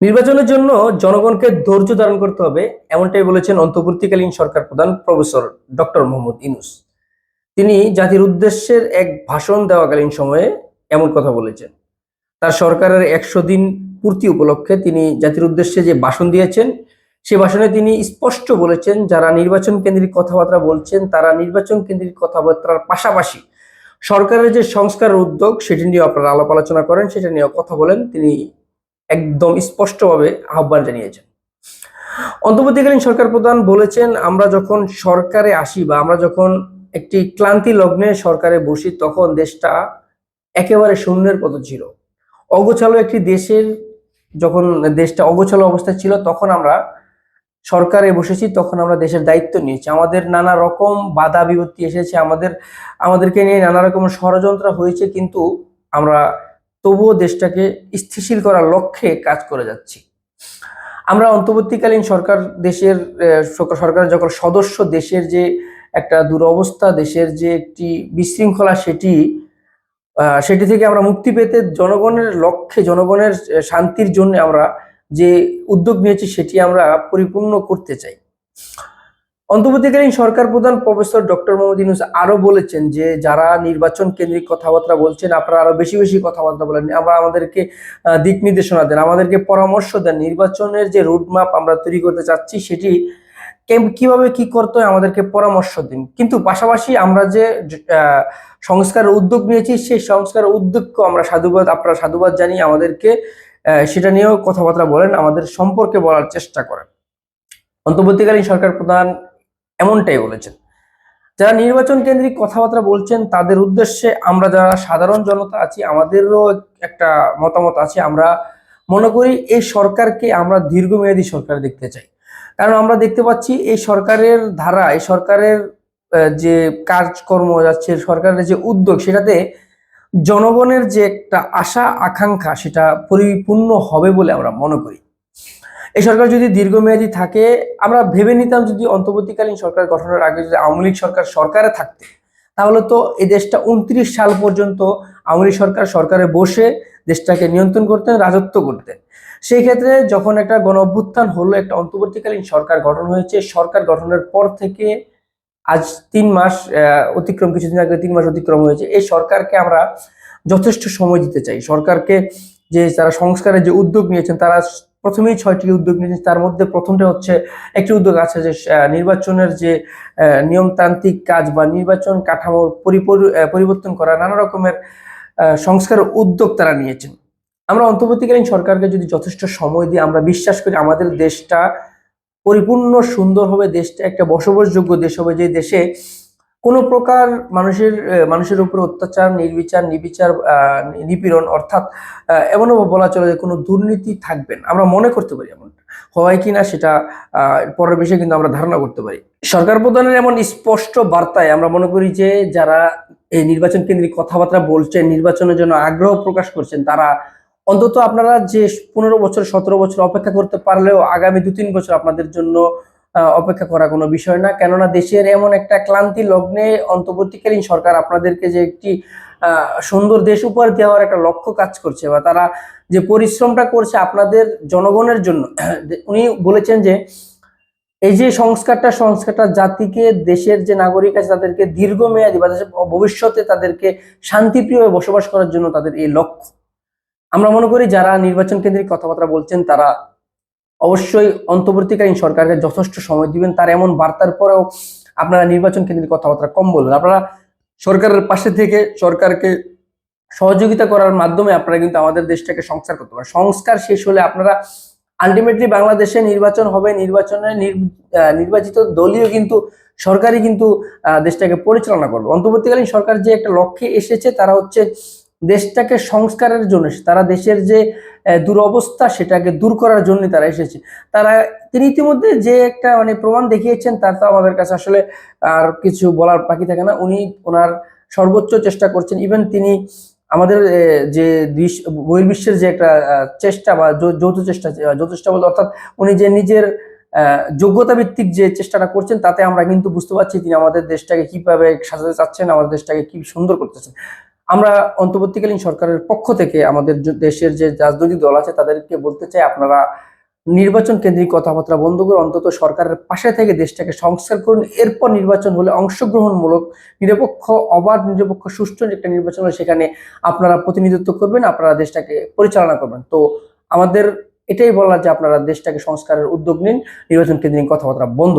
নির্বাচনের জন্য জনগণকে ধৈর্য ধারণ করতে হবে, এমনটাই বলেছেন অন্তর্বর্তীকালীন সরকার প্রধান প্রফেসর ডক্টর মোহাম্মদ ইনুস। তিনি জাতির উদ্দেশ্যের এক ভাষণ দেওয়াকালীন সময়ে এমন কথা বলেছেন। তার সরকারের একশো দিন পূর্তি উপলক্ষে তিনি জাতির উদ্দেশ্যে যে ভাষণ দিয়েছেন, সে ভাষণে তিনি স্পষ্ট বলেছেন, যারা নির্বাচন কেন্দ্রিক কথাবার্তা বলছেন, তারা নির্বাচন কেন্দ্রিক কথাবার্তার পাশাপাশি সরকারের যে সংস্কার উদ্যোগ, সেটি নিয়ে আপনারা আলাপ আলোচনা করেন, সেটা নিয়ে কথা বলেন। তিনি একদম স্পষ্টভাবে আহ্বান জানিয়েছেন। অন্তর্বর্তীকালীন সরকার প্রধান বলেছেন, আমরা যখন সরকারে আসি বা আমরা যখন একটি ক্লান্তি লগ্নে সরকারে বসি, তখন দেশটা একেবারে শূন্যের পথ ছিল। অগোছালো একটি দেশের যখন দেশটা অগোছালো অবস্থায় ছিল, তখন আমরা সরকারে বসেছি, তখন আমরা দেশের দায়িত্ব নিয়েছি। আমাদের নানা রকম বাধা বিপত্তি এসেছে, আমাদের, আমাদেরকে নিয়ে নানা রকম ষড়যন্ত্র হয়েছে, কিন্তু আমরা তবুও দেশটাকে স্থিতিশীল করার লক্ষ্যে কাজ করে যাচ্ছি। আমরা অন্তর্বর্তীকালীন সরকার দেশের সরকার- যখন সদস্য দেশের যে একটা দুরবস্থা, দেশের যে একটি বিশৃঙ্খলা সেটি সেটি থেকে আমরা মুক্তি পেতে জনগণের লক্ষ্যে, জনগণের শান্তির জন্য আমরা যে উদ্যোগ নিয়েছি সেটি আমরা পরিপূর্ণ করতে চাই। অন্তর্বর্তীকালীন সরকার প্রধান প্রফেসর ডক্টর মোহাম্মদ ইউনুস আরও বলেছেন যে যারা নির্বাচন কেন্দ্রিক কথাবার্তা বলছেন, আপনারা আরও বেশি বেশি কথাবার্তা বলেন। আমরা আমাদেরকে দিক নির্দেশনা দেন, আমাদেরকে পরামর্শ দেন। নির্বাচনের যে রুটম্যাপ আমরা তৈরি করতে চাচ্ছি, সেটি কীভাবে কি করতে হয় আমাদেরকে পরামর্শ দিন। কিন্তু পাশাপাশি আমরা যে সংস্কারের উদ্যোগ নিয়েছি, সেই সংস্কারের উদ্যোগকে আমরা সাধুবাদ, আপনারা সাধুবাদ জানিয়ে আমাদেরকে সেটা নিয়েও কথাবার্তা বলেন, আমাদের সম্পর্কে বলার চেষ্টা করেন। অন্তর্বর্তীকালীন সরকার প্রধান এমনটাই বলেছেন। যারা নির্বাচন কেন্দ্রিক কথাবার্তা বলছেন, তাদের উদ্দেশ্যে আমরা যারা সাধারণ জনতা আছি, আমাদেরও একটা মতামত আছে, আমরা মনে করি এই সরকারকে আমরা দীর্ঘমেয়াদী সরকার দেখতে চাই। কারণ আমরা দেখতে পাচ্ছি এই সরকারের ধারা, এই সরকারের যে কাজকর্ম যাচ্ছে, সরকারের যে উদ্যোগ, সেটাতে জনগণের যে একটা আশা, আকাঙ্ক্ষা, সেটা পরিপূর্ণ হবে বলে আমরা মনে করি। এই সরকার যদি দীর্ঘমেয়াদী থাকে, আমরা ভেবে নিতাম যদি অন্তর্বর্তীকালীন সরকার গঠনের আগে যদি আওয়ামী লীগ সরকার সরকারে থাকতে, তাহলে তো এই দেশটা উনত্রিশ সাল পর্যন্ত আওয়ামী সরকার সরকারে বসে দেশটাকে নিয়ন্ত্রণ করতেন, রাজত্ব করতেন। সেই ক্ষেত্রে যখন একটা গণ অভ্যুত্থান হলো, একটা অন্তর্বর্তীকালীন সরকার গঠন হয়েছে, সরকার গঠনের পর থেকে আজ তিন মাস অতিক্রম, কিছুদিন আগে তিন মাস অতিক্রম হয়েছে। এই সরকারকে আমরা যথেষ্ট সময় দিতে চাই। সরকারকে যে যারা সংস্কারের যে উদ্যোগ নিয়েছেন, তারা প্রথমেই ছয়টি উদ্যোগ নিয়েছেন তার মধ্যে প্রথমটা হচ্ছে একটি উদ্যোগ আছে যে নির্বাচনের যে নিয়মতান্ত্রিক কাজ বা নির্বাচন কাঠামোর পরিবর্তন করা নানা রকমের সংস্কার উদ্যোগ তারা নিয়েছেন। আমরা অন্তর্বর্তীকালীন সরকারকে যদি যথেষ্ট সময় দিই, আমরা বিশ্বাস করি আমাদের দেশটা পরিপূর্ণ সুন্দর হবে দেশটা একটা বসবাসযোগ্য দেশ হবে। যে দেশে কোনো প্রকার মানুষের মানুষের উপর অত্যাচার, নির্বিচার, নিবিচার নিপীড়ন অর্থাৎ এমনও বলা চলে যে কোনো দুর্নীতি থাকবেন আমরা মনে করতে পারি এমনটা। হয় কিনা সেটা পরের বিষয়ে কিন্তু আমরা ধারণা করতে পারি। সরকার প্রধানের এমন স্পষ্ট বার্তায় আমরা মনে করি যে, যারা এই নির্বাচন কেন্দ্রিক কথাবার্তা বলছেন, নির্বাচনের জন্য আগ্রহ প্রকাশ করছেন, তারা অন্তত আপনারা যে পনেরো বছর, সতেরো বছর অপেক্ষা করতে পারলেও আগামী দু তিন বছর আপনাদের জন্য অপেক্ষা করা কোনো বিষয় না। কেননা দেশের এমন একটা ক্লান্তি লগ্নে অন্তর্বর্তীকালীন সরকার আপনাদেরকে যে একটি সুন্দর দেশ উপহার দেওয়ার একটা লক্ষ্য কাজ করছে বা তারা যে পরিশ্রমটা করছে আপনাদের জনগণের জন্য, উনি বলেছেন যে, এই যে সংস্কারটা সংস্কারটা জাতিকে, দেশের যে নাগরিক আছে তাদেরকে দীর্ঘমেয়াদী বা ভবিষ্যতে তাদেরকে শান্তিপ্রিয়ভাবে বসবাস করার জন্য তাদের এই লক্ষ্য। আমরা মনে করি যারা নির্বাচন কেন্দ্রিক কথাবার্তা বলছেন তারা অবশ্যই অন্তর্বর্তীকালীন সরকারকে যথেষ্ট সময় দিবেন। তার এমন বার্তার পরেও আপনারা নির্বাচন কেন্দ্রিক কথাবার্তা কম বলবেন। আপনারা সরকারের পাশে থেকে সরকারকে সহযোগিতা করার মাধ্যমে আপনারা কিন্তু আমাদের দেশটাকে সংস্কার করতে পারেন। সংস্কার শেষ হলে আপনারা আলটিমেটলি বাংলাদেশে নির্বাচন হবে। নির্বাচনে নির- নির্বাচিত দলীয় কিন্তু সরকারই কিন্তু দেশটাকে পরিচালনা করবে। অন্তর্বর্তীকালীন সরকার যে একটা লক্ষ্যে এসেছে, তারা হচ্ছে দেশটাকে সংস্কারের জন্য তারা দেশের যে দুরবস্থা সেটাকে দূর করার জন্য তারা এসেছে। তারা, তিনি ইতিমধ্যে যে একটা মানে প্রমাণ দেখিয়েছেন, তার তো আমাদের কাছে আসলে আর কিছু বলার বাকি থাকে না। উনি ওনার সর্বোচ্চ চেষ্টা করছেন। ইভেন তিনি আমাদের যে বিশ্ব- বহির্বিশ্বের যে একটা চেষ্টা বা যৌথ চেষ্টা যৌথ চেষ্টা বলতে অর্থাৎ উনি যে নিজের যোগ্যতা ভিত্তিক যে চেষ্টাটা করছেন, তাতে আমরা কিন্তু বুঝতে পারছি তিনি আমাদের দেশটাকে কীভাবে সাজাতে চাচ্ছেন, আমাদের দেশটাকে কি সুন্দর করতেছেন। আমরা অন্তর্বর্তীকালীন সরকারের পক্ষ থেকে আমাদের দেশের যে রাজনৈতিক দল আছে, তাদেরকে বলতে চাই, আপনারা নির্বাচন কেন্দ্রিক কথাবার্তা বন্ধ করে অন্তত সরকারের পাশে থেকে দেশটাকে সংস্কার করুন। এরপর নির্বাচন হলে অংশগ্রহণমূলক, নিরপেক্ষ, অবাধ, নিরপেক্ষ, সুষ্ঠু একটা নির্বাচন হলে সেখানে আপনারা প্রতিনিধিত্ব করবেন, আপনারা দেশটাকে পরিচালনা করবেন। তো আমাদের এটাই বলা যে আপনারা দেশটাকে সংস্কারের উদ্যোগ নিন, নির্বাচন কেন্দ্রিক কথাবার্তা বন্ধ